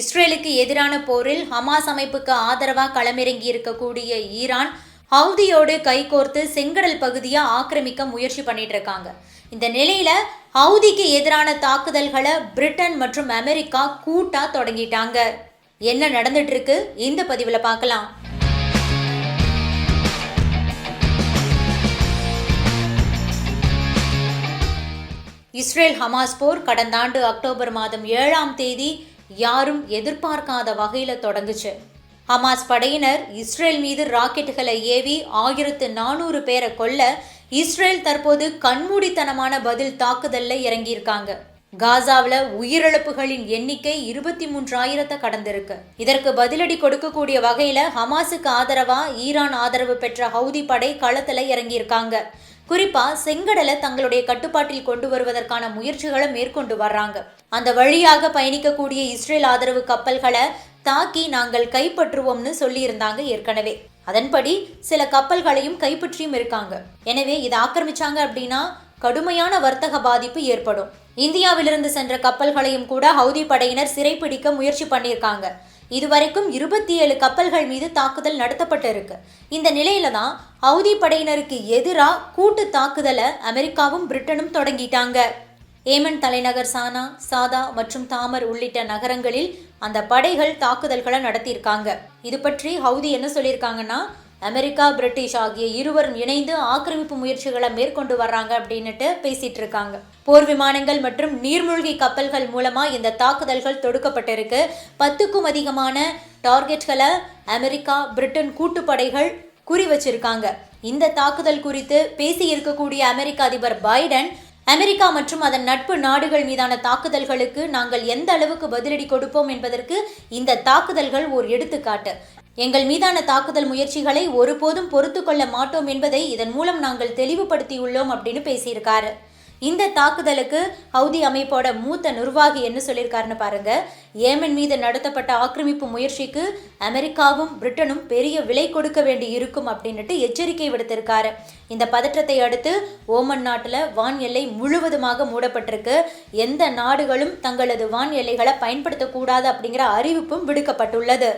இஸ்ரேலுக்கு எதிரான போரில் ஹமாஸ் அமைப்புக்கு ஆதரவாக களமிறங்கி இருக்கக்கூடிய ஈரான் ஹவுதியோடு கைகோர்த்து செங்கடல் பகுதியை ஆக்கிரமிக்க முயற்சி பண்ணிட்டு இருக்காங்க. இந்த நிலையில ஹவுதிக்கு எதிரான தாக்குதல்களை பிரிட்டன் மற்றும் அமெரிக்கா கூட்டா தொடங்கிட்டாங்க. என்ன நடந்துட்டு இருக்கு? இந்த பதிவில் பார்க்கலாம். இஸ்ரேல் ஹமாஸ் போர் கடந்த ஆண்டு அக்டோபர் மாதம் ஏழாம் தேதி யாரும் எதிர்பார்க்காத வகையில் தொடங்குச்சு. ஹமாஸ் படையினர் இஸ்ரேல் மீது ராக்கெட்டுகளை ஏவி ஆயிரத்து நானூறு பேரை கொல்ல இஸ்ரேல் தற்போது கண்மூடித்தனமான பதில் தாக்குதலில் இறங்கியிருக்காங்க. காசாவில் உயிரிழப்புகளின் எண்ணிக்கை இருபத்தி மூன்றாயிரத்தை கடந்திருக்கு. இதற்கு பதிலடி கொடுக்கக்கூடிய வகையில் ஹமாஸுக்கு ஆதரவா ஈரான் ஆதரவு பெற்ற ஹவுதி படை களத்தில் இறங்கியிருக்காங்க. குறிப்பா செங்கடலை தங்களுடைய கட்டுப்பாட்டில் கொண்டு வருவதற்கான முயற்சிகளை மேற்கொண்டு வர்றாங்க. அந்த வழியாக பயணிக்கக்கூடிய இஸ்ரேல் ஆதரவு கப்பல்களை தாக்கி நாங்கள் கைப்பற்றுவோம்னு சொல்லியிருந்தாங்க ஏற்கனவே. அதன்படி சில கப்பல்களையும் கைப்பற்றியும் இருக்காங்க. எனவே இதை ஆக்கிரமிச்சாங்க அப்படின்னா கடுமையான வர்த்தக பாதிப்பு ஏற்படும். இந்தியாவிலிருந்து சென்ற கப்பல்களையும் கூட ஹவுதி படையினர் சிறைப்பிடிக்க முயற்சி பண்ணியிருக்காங்க. இதுவரைக்கும் இருபத்தி ஏழு கப்பல்கள் மீது தாக்குதல் நடத்தப்பட்டிருக்கு. இந்த நிலையில தான் ஹவுதி படையினருக்கு எதிராக கூட்டு தாக்குதலை அமெரிக்காவும் பிரிட்டனும் தொடங்கிட்டாங்க. ஏமன் தலைநகர் சானா சாதா மற்றும் தாமர் உள்ளிட்ட நகரங்களில் அந்த படைகள் தாக்குதல்களை நடத்தியிருக்காங்க. இது பற்றி ஹவுதி என்ன சொல்லியிருக்காங்கன்னா அமெரிக்கா பிரிட்டிஷ் ஆகிய இருவரும் இணைந்து ஆக்கிரமிப்பு முயற்சிகளை மேற்கொண்டு வர்றாங்க அப்படின்னுட்டு பேசிட்டு இருக்காங்க. போர் விமானங்கள் மற்றும் நீர்மூழ்கி கப்பல்கள் மூலமா இந்த தாக்குதல்கள் தொடுக்கப்பட்டிருக்கு. பத்துக்கும் அதிகமான டார்கெட்களை அமெரிக்கா பிரிட்டன் கூட்டுப்படைகள் குறி வச்சிருக்காங்க. இந்த தாக்குதல் குறித்து பேசி இருக்கக்கூடிய அமெரிக்க அதிபர் பைடன் அமெரிக்கா மற்றும் அதன் நட்பு நாடுகள் மீதான தாக்குதல்களுக்கு நாங்கள் எந்த அளவுக்கு பதிலடி கொடுப்போம் என்பதற்கு இந்த தாக்குதல்கள் ஒரு எடுத்துக்காட்டு. எங்கள் மீதான தாக்குதல் முயற்சிகளை ஒருபோதும் பொறுத்து கொள்ள மாட்டோம் என்பதை இதன் மூலம் நாங்கள் தெளிவுபடுத்தியுள்ளோம் அப்படின்னு பேசியிருக்காரு. இந்த தாக்குதலுக்கு ஹவுதி அமைப்போட மூத்த நிர்வாகி என்ன சொல்லியிருக்காருன்னு பாருங்க. ஏமன் மீது நடத்தப்பட்ட ஆக்கிரமிப்பு முயற்சிக்கு அமெரிக்காவும் பிரிட்டனும் பெரிய விலை கொடுக்க வேண்டி இருக்கும் அப்படின்னுட்டு எச்சரிக்கை விடுத்திருக்காரு. இந்த பதற்றத்தை அடுத்து ஓமன் நாட்டில் வான் எல்லை முழுவதுமாக மூடப்பட்டிருக்கு. எந்த நாடுகளும் தங்களது வான் எல்லைகளை பயன்படுத்தக்கூடாது அப்படிங்கிற அறிவிப்பும் விடுக்கப்பட்டுள்ளது.